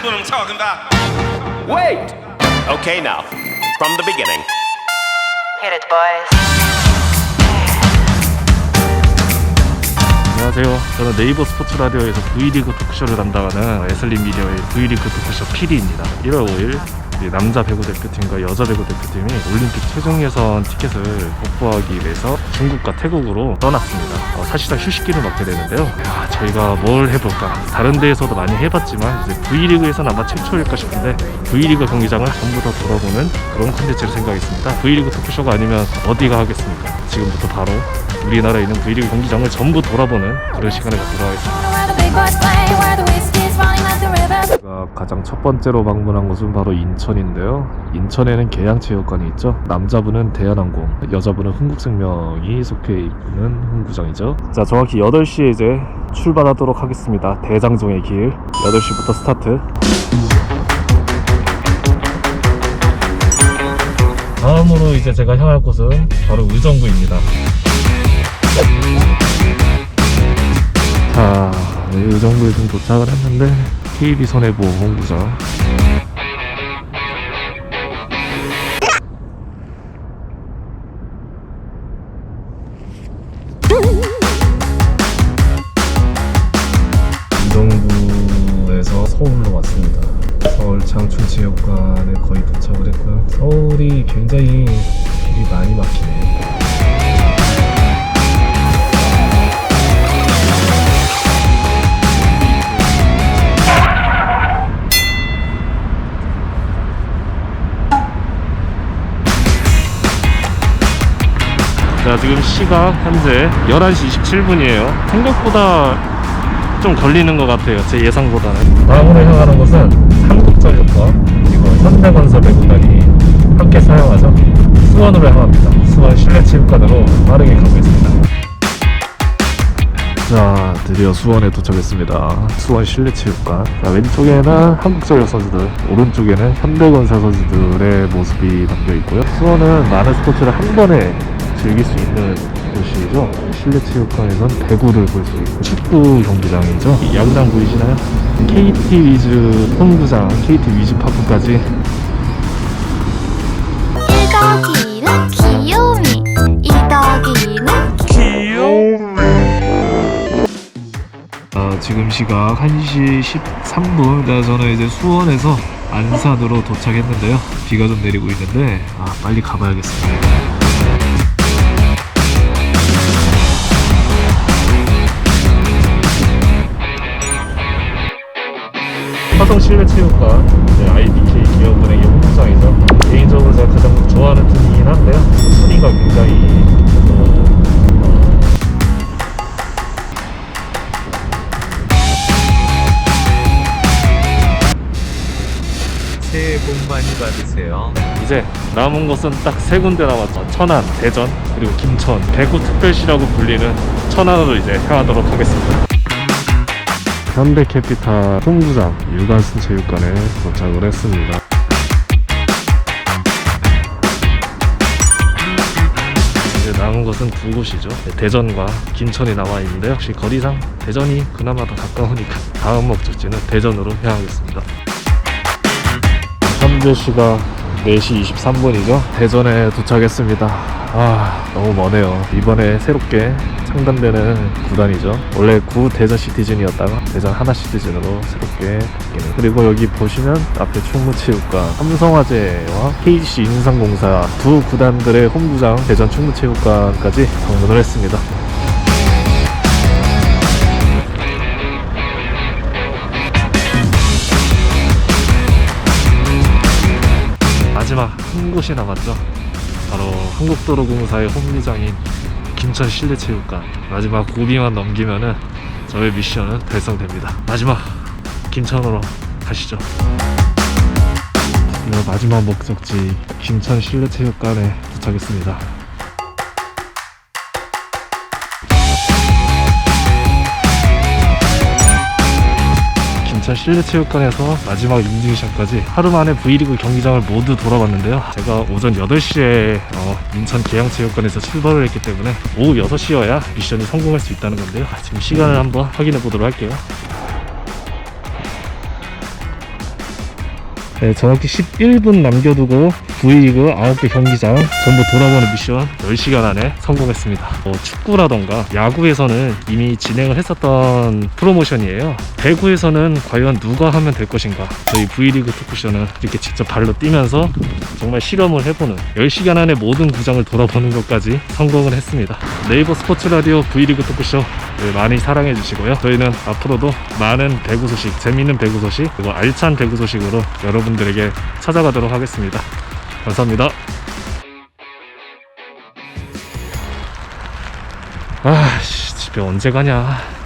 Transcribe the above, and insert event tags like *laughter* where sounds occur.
That's what I'm talking about. Wait! Okay, now, from the beginning. Hit it, boys. 안녕하세요. 저는 네이버 스포츠 라디오에서 V리그 토크쇼를 담당하는 에슬린 미디어의 V리그 토크쇼 PD입니다. 1월 5일 우리 남자 배구 대표팀과 여자 배구 대표팀이 올림픽 최종 예선 티켓을 확보하기 위해서 중국과 태국으로 떠났습니다. 어, 사실상 휴식기를 맞게 되는데요. 야, 저희가 뭘 해볼까? 다른 데에서도 많이 해봤지만 이제 V리그에서는 아마 최초일까 싶은데 V리그 경기장을 전부 다 돌아보는 그런 콘텐츠를 생각했습니다. V리그 토크쇼가 아니면 어디가 하겠습니까? 지금부터 바로 우리나라에 있는 V리그 경기장을 전부 돌아보는 그런 시간을 갖도록 하겠습니다. 가 가장 첫 번째로 방문한 곳은 바로 인천인데요. 인천에는 계양체육관이 있죠. 남자분은 대한항공, 여자분은 흥국생명이 속해 있는 흥구장이죠. 자, 정확히 8시에 이제 출발하도록 하겠습니다. 대장정의 길. 8시부터 스타트. 다음으로 이제 제가 향할 곳은 바로 의정부입니다. 자, 네, 의정부에 좀 도착을 했는데 KB 손해보험 홍구장 의정부에서 서울로 왔습니다. 서울 장충체육관에 거의 도착을 했고요. 서울이 굉장히 길이 많이 자 지금 시각 현재 11시 27분이에요. 생각보다 좀 걸리는 것 같아요 제 예상보다는. 다음으로 향하는 곳은 삼국전력과 그리고 현대건설 배구단이 함께 사용하죠. 수원으로 향합니다. 수원 실내체육관으로 빠르게 가고 있습니다. 자 드디어 수원에 도착했습니다. 수원 실내체육관. 자, 왼쪽에는 한국전력 선수들 오른쪽에는 현대건설 선수들의 모습이 담겨 있고요. 수원은 많은 스포츠를 한 번에 즐길 수 있는 곳이죠 실내 체육관에선 배구를 볼 수 있고 축구 경기장이죠 이 야구장 보이시나요? KT 위즈 홈구장 KT 위즈 파크까지 1 더하기는 귀요미 2 더하기는 어, 지금 시각 1시 13분. 네, 저는 이제 수원에서 안산으로 도착했는데요. 비가 좀 내리고 있는데, 아, 빨리 가봐야겠습니다. 실내체육관 네, IDK 기업은행의 홍구장이죠. 개인적으로 제가 가장 좋아하는 팀이긴 한데요. 순위가 굉장히 어, 어, 새해 복 많이 받으세요. 이제 남은 곳은 딱 세 군데 남았죠. 천안, 대전, 그리고 김천. 대구 특별시라고 불리는 천안으로 이제 향하도록 하겠습니다. 현대캐피탈 홈구장 유관순 체육관에 도착을 했습니다. 이제 남은 곳은 두 곳이죠. 네, 대전과 김천이 남아 있는데 역시 거리상 대전이 그나마 더 가까우니까 *laughs* 다음 목적지는 대전으로 향하겠습니다. 현재 시각 4시 23분이죠. 대전에 도착했습니다. 아, 너무 머네요. 이번에 새롭게 창단되는 구단이죠. 원래 구 대전 시티즌이었다가 대전 하나 시티즌으로 새롭게 바뀌는. 그리고 여기 보시면 앞에 충무체육관, 삼성화재와 KGC 인상공사 두 구단들의 홈구장 대전 충무체육관까지 방문을 했습니다. 마지막 한 곳이 남았죠. 바로 한국도로공사의 홈구장인 김천 실내체육관. 마지막 고비만 넘기면은 저의 미션은 달성됩니다. 마지막 김천으로 가시죠. 네, 마지막 목적지 김천 실내체육관에 도착했습니다. 김천 실내체육관에서 마지막 인증샷까지 하루 만에 V리그 경기장을 모두 돌아봤는데요. 제가 오전 8시에 어, 인천 계양체육관에서 출발을 했기 때문에 오후 6시여야 미션이 성공할 수 있다는 건데요. 지금 시간을 한번 확인해 보도록 할게요. 네, 정확히 11분 남겨두고 V리그 9개 경기장 전부 돌아보는 미션 10시간 안에 성공했습니다. 뭐 축구라던가 야구에서는 이미 진행을 했었던 프로모션이에요. 배구에서는 과연 누가 하면 될 것인가? 저희 V리그 토크쇼는 이렇게 직접 발로 뛰면서 정말 실험을 해보는 10시간 안에 모든 구장을 돌아보는 것까지 성공을 했습니다. 네이버 스포츠 라디오 V리그 토크쇼 네, 많이 사랑해 주시고요. 저희는 앞으로도 많은 배구 소식, 재미있는 배구 소식, 그리고 알찬 배구 소식으로 여러분들에게 찾아가도록 하겠습니다. 감사합니다. 아, 씨, 집에 언제 가냐.